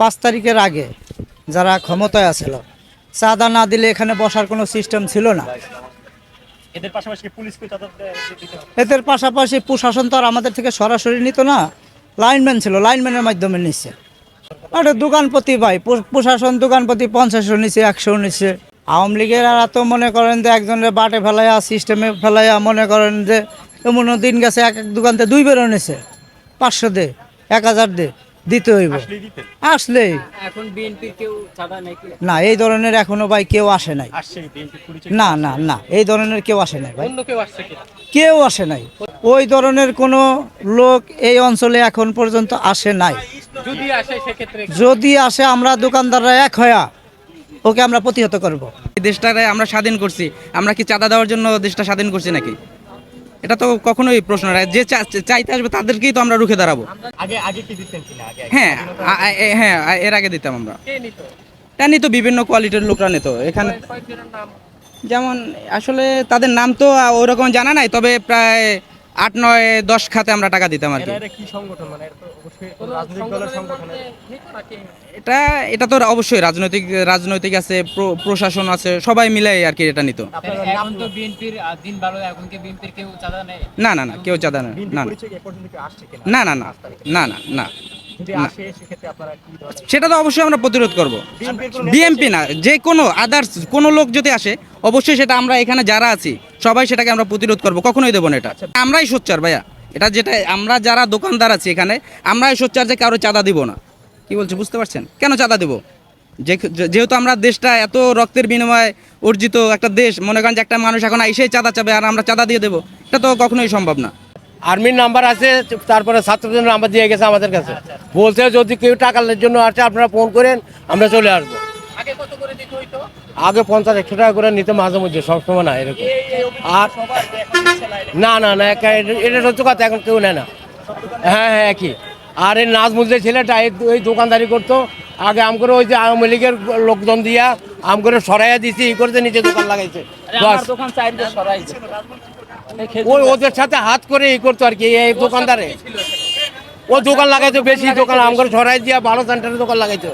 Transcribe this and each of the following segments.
পাঁচ তারিখের আগে যারা ক্ষমতায় আছিল চাঁদা না দিলে এখানে বসার কোনো সিস্টেম ছিল না। এদের পাশাপাশি প্রশাসন তো আর আমাদের থেকে সরাসরি নিত না লাইনম্যান ছিল লাইনম্যানের মাধ্যমে নিচ্ছে একটা দোকানপতি ভাই প্রশাসন দোকানপতি পঞ্চাশও নিচ্ছে একশো নিচ্ছে আওয়ামী লীগের আর তো মনে করেন যে একজনের বাটে ফেলাইয়া সিস্টেমে ফেলাইয়া মনে করেন যে এমনও দিন গেছে এক এক দোকানতে দুই বেরো নিছে। পাঁচশো দে এক হাজার দে। দিতে হইব। এখন কেউ নাকি না এই ধরনের এখনও ভাই কেউ আসে নাই। আসছে বিএনপি পরিচয়? না না না এই ধরনের কেউ আসে নাই ভাই। কেউ আসছে কি? কেউ আসে নাই। ওই ধরনের কোনো লোক এই অঞ্চলে এখন পর্যন্ত আসে নাই। যদি আসে সেক্ষেত্রে যদি আসে আমরা দোকানদাররা এক হয়া ওকে আমরা প্রতিহত করব। এই দেশটারে আমরা স্বাধীন করছি। আমরা কি চাঁদা দেওয়ার জন্য দেশটা স্বাধীন করছি নাকি? এটা তো কখনোই প্রশ্ন না। যে চাইতে আসবে তাদেরকেই তো আমরা রুখে দাঁড়াবো। আগে আগে কি দিতেন কিনা? আগে হ্যাঁ হ্যাঁ এর আগে দিতাম আমরা। তাই তা নিত বিভিন্ন কোয়ালিটির লোকরা নিত। এখানে যেমন আসলে তাদের নাম তো ওরকম জানা নাই তবে প্রায় আট নয় দশ খাতে আমরা টাকা দিতাম আর কি। মানে এটা এটা তো অবশ্যই রাজনৈতিক রাজনৈতিক আছে প্র- প্রশাসন আছে সবাই মিলে আর কি এটা নিত। এখন তো বিএনপির দিন ভালো এখন কি বিএনপির কেউ চাঁদা নেয়? না না না কেউ চাঁদা না। না না না না না না। সেটা তো অবশ্যই আমরা প্রতিরোধ করব। বিএমপি না যে কোনো আদার্স কোনো লোক যদি আসে অবশ্যই সেটা আমরা এখানে যারা আছি সবাই সেটাকে আমরা প্রতিরোধ করব। কখনোই দেবো না এটা। আমরাই সোচ্চার ভাইয়া। এটা যেটা আমরা যারা দোকানদার আছি এখানে আমরাই সোচ্চার যে কারও চাঁদা দিব না। কি বলছে বুঝতে পারছেন? কেন চাঁদা দেব? যেহেতু আমরা দেশটা এত রক্তের বিনিময়ে অর্জিত একটা দেশ মনে করেন যে একটা মানুষ এখন এসেই চাঁদা চাবে আর আমরা চাঁদা দিয়ে দেবো এটা তো কখনোই সম্ভব না। আর্মির নাম্বার আছে তারপরে ছাত্রদের নাম্বার দিয়ে গেছে আমাদের কাছে। বলছে যদি কেউ টাকার জন্য আসে আপনারা ফোন করেন আমরা চলে আসব। আগে পঞ্চাশ একশো টাকা করে নিতে মাঝে মধ্যে সবসময় না এরকম। আর না না না এটা- সত্যি কথা এখন কেউ নেয় না। হ্যাঁ হ্যাঁ একই। আর এই নাজমুল যে ছেলেটা ওই দোকানদারি করতো আগে আম করে ওই যে আওয়ামী লীগের লোকজন দিয়া আম করে সরাইয়া দিছি ই করতে নিচে দোকান লাগাইছে। দোকান ওদের সাথে হাত করে ই করতো আর কি, এই দোকানদারে। ও দোকান লাগাইতো বেশি দোকান আম করে সরাই দিয়া সেন্টারে দোকান লাগাইতো।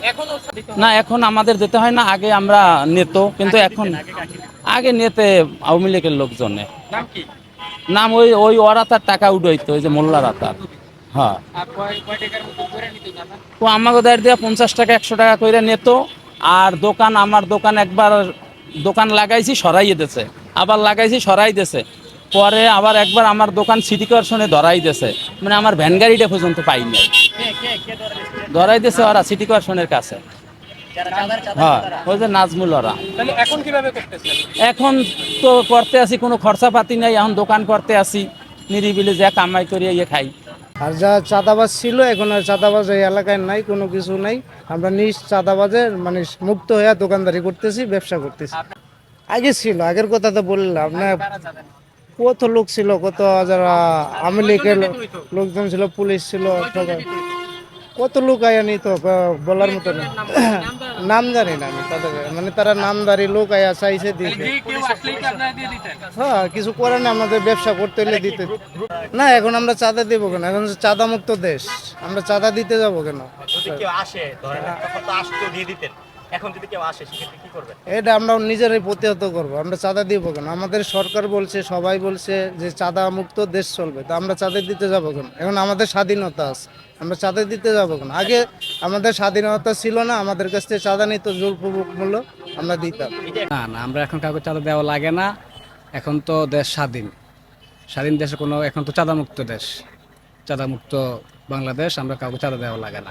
না, এখন আমাদের যেতে হয় না, আগে আমরা নেতো, কিন্তু এখন আগে আওয়ামী লীগের লোকজনে। নাম ওই ওই টাকা উঠাইতো, ওই যে মোল্লা রাতার। হ্যাঁ। তো আমাকে দেয় পঞ্চাশ টাকা, একশো টাকা করে নিত, আর দোকান, আমার দোকান একবার দোকান লাগাইছি সরাই দিয়েছে আবার লাগাইছি, সরাই দিয়েছে পরে আবার একবার আমার দোকান সিটি কর্পোরেশনে ধরাই দিয়েছে। মানে আমার ভ্যান গাড়িটা পর্যন্ত পাইনি? ধরাই দিয়েছে ওরা সিটি কর্পোরেশনের কাছে। হ্যাঁ ওই যে নাজমুল ওরা। এখন কীভাবে এখন তো করতে আসি কোনো খরচাপাতি নাই এখন দোকান করতে আসি। নিরিবিলি যা কামাই করিয়ে ইয়ে খাই। আর যা চাঁদাবাজ ছিল এখন আর চাঁদাবাজ এই এলাকায় নাই কোনো কিছু নাই। আমরা নিজ চাঁদাবাজের মানে মুক্ত হয়ে দোকানদারি করতেছি ব্যবসা করতেছি। আগে ছিল আগের কথা তো বললাম আপনার কত লোক ছিল, কত যারা লীগের লোকজন ছিল, পুলিশ ছিল কত লোক আয়া ব- বলার মতো না। নাম জানি না, আমি তাদের মানে তারা নামদারি লোক আয়া চাইছে দিতে হ্যাঁ কিছু করে না, আমাদের ব্যবসা করতে হলে দিতে। না, এখন আমরা চাঁদা দেবো কেন? এখন চাঁদা মুক্ত দেশ। আমরা চাঁদা দিতে যাব কেন? আসে এখন যদি কেউ আসে সেক্ষেত্রে কি করবেন? এটা আমরা নিজেরাই প্রতিহত করব আমরা চাঁদা দিব কেন আমাদের সরকার বলছে সবাই বলছে যে চাঁদা মুক্ত দেশ চলবে তো আমরা চাঁদা দিতে যাব কেন? এখন আমাদের স্বাধীনতা আছে আমরা চাঁদা দিতে যাব কেন? আগে আমাদের স্বাধীনতা ছিল না আমাদের কাছ থেকে চাঁদা নিত জোরপূর্বক মূল্য আমরা দিতাম। না না আমরা এখন কাউকে চাঁদা দেওয়া লাগে না এখন তো দেশ স্বাধীন। স্বাধীন দেশে কোনো এখন তো চাঁদামুক্ত দেশ। চাঁদামুক্ত বাংলাদেশ আমরা কাউকে চাঁদা দেওয়া লাগে না।